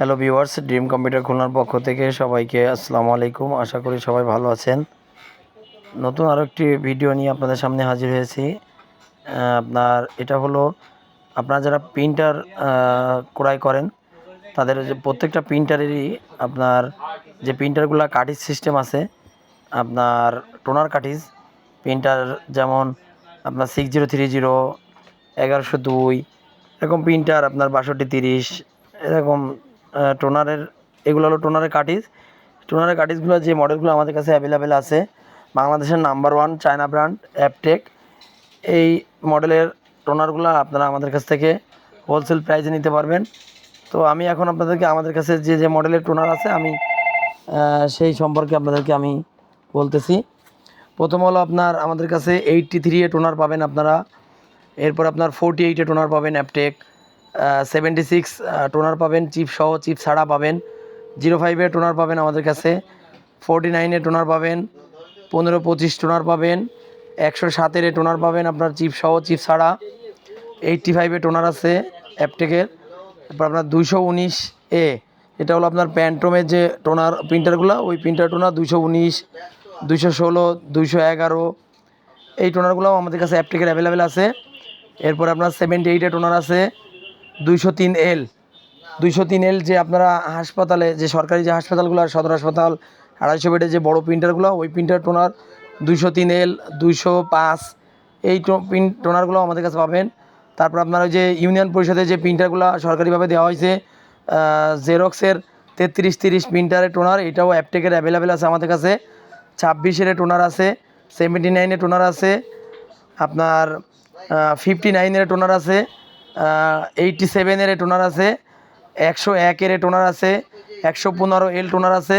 Hello viewers dream computer খুলনার পক্ষ থেকে সবাইকে আসসালামু আলাইকুম। আশা করি সবাই ভালো আছেন। নতুন আরও একটি ভিডিও নিয়ে আপনাদের সামনে হাজির হয়েছি। আপনার, এটা হলো, আপনারা যারা প্রিন্টার ক্রয় করেন, তাদের যে প্রত্যেকটা প্রিন্টারেরই আপনার যে প্রিন্টারগুলো কাটিজ সিস্টেম আছে, আপনার টোনার কাটিজ প্রিন্টার যেমন আপনার সিক্স জিরো থ্রি জিরো এগারোশো দুই, এরকম প্রিন্টার আপনার বাষট্টি তিরিশ, এরকম টোনারের, এগুলো হলো টোনারের কাটিজ টোনারের কাটিজগুলো যে মডেলগুলো আমাদের কাছে অ্যাভেলেবেল আছে, বাংলাদেশের number one China brand Aptech এই মডেলের টোনারগুলো আপনারা আমাদের কাছ থেকে হোলসেল প্রাইসে নিতে পারবেন। তো আমি এখন আপনাদেরকে, আমাদের কাছে যে যে মডেলের টোনার আছে, আমি সেই সম্পর্কে আপনাদেরকে আমি বলতেছি। প্রথম হলো আপনার, আমাদের কাছে এইটটি থ্রি এ টোনার পাবেন আপনারা। এরপর আপনার ফোরটি এইটে টোনার পাবেন অ্যাপটেক সেভেন্টি সিক্স টোনার পাবেন চিপ সহ চিপ ছাড়া পাবেন। জিরো ফাইভের টোনার পাবেন আমাদের কাছে। ফোরটি নাইনে টোনার পাবেন পনেরো পঁচিশ টোনার পাবেন একশো সাতের টোনার পাবেন আপনার চিপ সহ চিপ ছাড়া। এইটটি ফাইভে টোনার আছে অ্যাপটেকের তারপর আপনার দুইশো উনিশ এ, এটা হলো আপনার প্যান্ট্রোমের যে টোনার প্রিন্টারগুলো ওই প্রিন্টার টোনার দুইশো উনিশ, দুইশো ষোলো, দুইশো এগারো। এই টোনারগুলোও আমাদের কাছে অ্যাপটেকের অ্যাভেলেবেল আছে। এরপর আপনার সেভেন্টি এইটে টোনার আছে। দুইশো তিন এল, দুইশো তিন এল যে আপনারা হাসপাতালে, যে সরকারি যে হাসপাতালগুলো, সদর হাসপাতাল, আড়াইশো বেডের যে বড় প্রিন্টারগুলো, ওই প্রিন্টার টোনার দুইশো তিন এল, দুইশো পাঁচ, এই প্রিন্ট, টোনারগুলো আমাদের কাছে পাবেন। তারপর আপনার ওই যে ইউনিয়ন পরিষদের যে প্রিন্টারগুলো সরকারিভাবে দেওয়া হয়েছে জেরক্সের তেত্রিশ তিরিশ প্রিন্টারের টোনার, এটাও অ্যাপটেকের অ্যাভেলেবেল আছে আমাদের কাছে। ছাব্বিশের টোনার আছে, সেভেন্টি নাইনের টোনার আছে, আপনার ফিফটি নাইনের টোনার আছে এইটটি সেভেনের টোনার আছে, একশো একের টোনার আছে, একশো পনেরো এল টোনার আছে,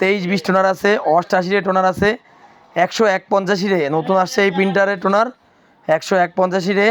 তেইশ বিশ টোনার আছে অষ্টাশিরে টোনার আছে, একশো এক পঞ্চাশিরে নতুন আসছে এই প্রিন্টারের টোনার একশো এক পঞ্চাশিরে